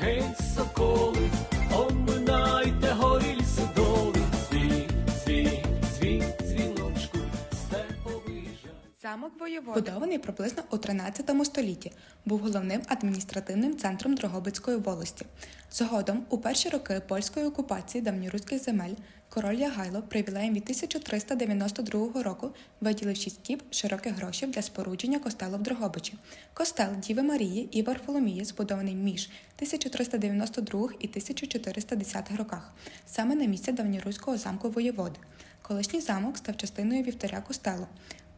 paid Замок воєводи, будований приблизно у 13 столітті, був головним адміністративним центром Дрогобицької волості. Згодом, у перші роки польської окупації давньоруських земель, король Ягайло привілеєм від 1392 року виділив шість кіп широких грошей для спорудження костелу в Дрогобичі. Костел Діви Марії і Варфоломії збудований між 1392 і 1410 роках, саме на місці давньоруського замку воєводи. Колишній замок став частиною вівтаря костелу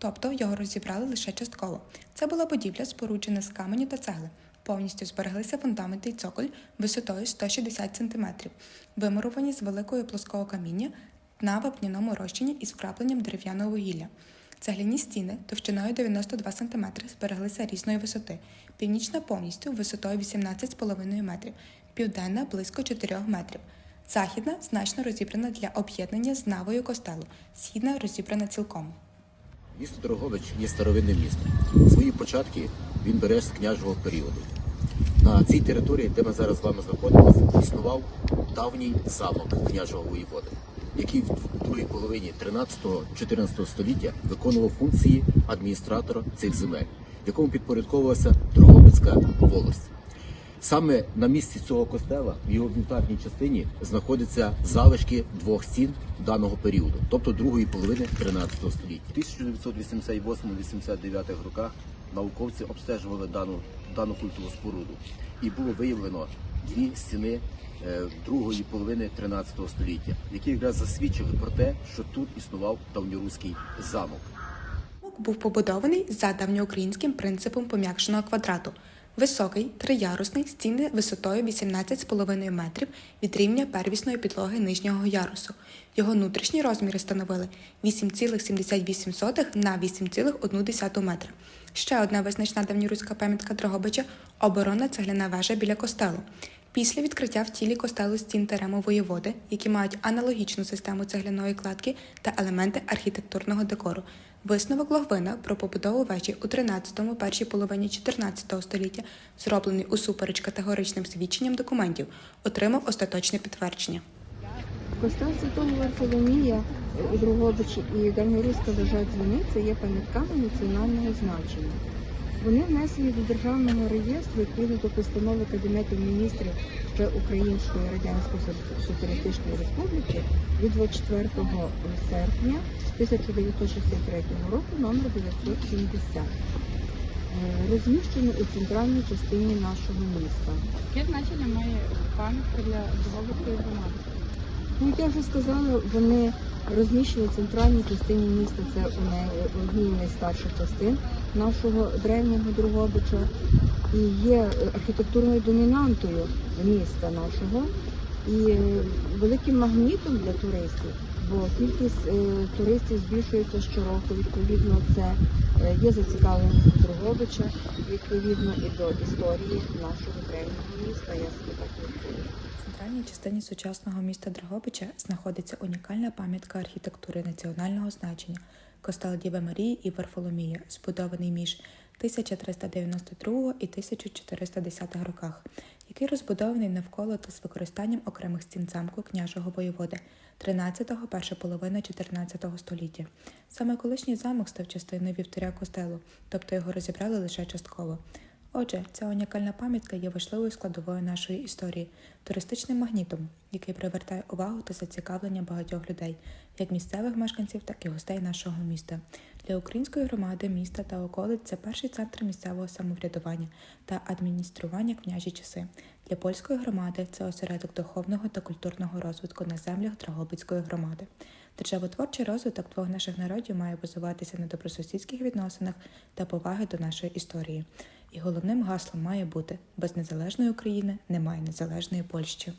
тобто його розібрали лише частково. Це була будівля, споруджена з каменю та цегли. Повністю збереглися фундамент і цоколь висотою 160 см, вимуровані з великого плоского каміння на вапняному розчині із вкрапленням дерев'яного вугілля. Цегляні стіни товщиною 92 см збереглися різної висоти, північна повністю висотою 18,5 метрів, південна близько 4 метрів. Західна значно розібрана для об'єднання з навою костелу, східна розібрана цілком. Місто Дрогобич є старовинним містом. Свої початки він бере з княжого періоду. На цій території, де ми зараз з вами знаходимося, існував давній замок княжого воєводи, який в другій половині 13-14 століття виконував функції адміністратора цих земель, якому підпорядковувалася Дрогобицька волость. Саме на місці цього костела в його вівтарній частині знаходяться залишки двох стін даного періоду, тобто другої половини 13 століття. У 1988-89 роках науковці обстежували дану, дану культову споруду, і було виявлено дві стіни е, другої половини 13 століття, які якраз засвідчили про те, що тут існував давньоруський замок. Замок був побудований за давньоукраїнським принципом пом'якшеного квадрату. Високий, триярусний, стіни висотою 18,5 метрів від рівня первісної підлоги нижнього ярусу. Його внутрішні розміри становили 8,78 на 8,1 метра. Ще одна визначна давньоруська пам'ятка Дрогобича – оборонна цегляна вежа біля костелу. Після відкриття в тілі костелу стін терему воєводи, які мають аналогічну систему цегляної кладки та елементи архітектурного декору. Висновок Логвина про побудову вежі у 13-му, першій половині 14 століття, зроблений усупереч категоричним свідченням документів, отримав остаточне підтвердження. Костел Святого Варфоломія у Дрогобичі і давньоруська вежа дзвіниця є пам'ятками національного значення. Вони внесені до державного реєстру відповідно до постанови Кабінету міністрів ще Української Радянської Соціалістичної Республіки від 24 серпня 1963 року номер 970. Е, Розміщені у центральній частині нашого міста. Яке значення має пам'ятка для Дрогобицької громади? Ну, як я вже сказала, вони розміщені в центральній частині міста. Це одній з найстарших частин нашого древнього Дрогобича і є архітектурною домінантою міста нашого і е, великим магнітом для туристів, бо кількість е, туристів збільшується щороку. Відповідно, це е, є зацікавленість до Дрогобича, відповідно і до історії нашого древнього міста. Я себе так центральній частині сучасного міста Дрогобича знаходиться унікальна пам'ятка архітектури національного значення костел Діви Марії і Варфоломія, збудований між 1392 і 1410 роках, який розбудований навколо та з використанням окремих стін замку княжого воєводи 13-го, перша половина 14-го століття. Саме колишній замок став частиною вівтаря костелу, тобто його розібрали лише частково. Отже, ця унікальна пам'ятка є важливою складовою нашої історії, туристичним магнітом, який привертає увагу та зацікавлення багатьох людей, як місцевих мешканців, так і гостей нашого міста. Для української громади міста та околиць це перший центр місцевого самоврядування та адміністрування княжі часи. Для польської громади це осередок духовного та культурного розвитку на землях Драгобицької громади. Державотворчий розвиток двох наших народів має базуватися на добросусідських відносинах та поваги до нашої історії. І головним гаслом має бути без незалежної України немає незалежної Польщі.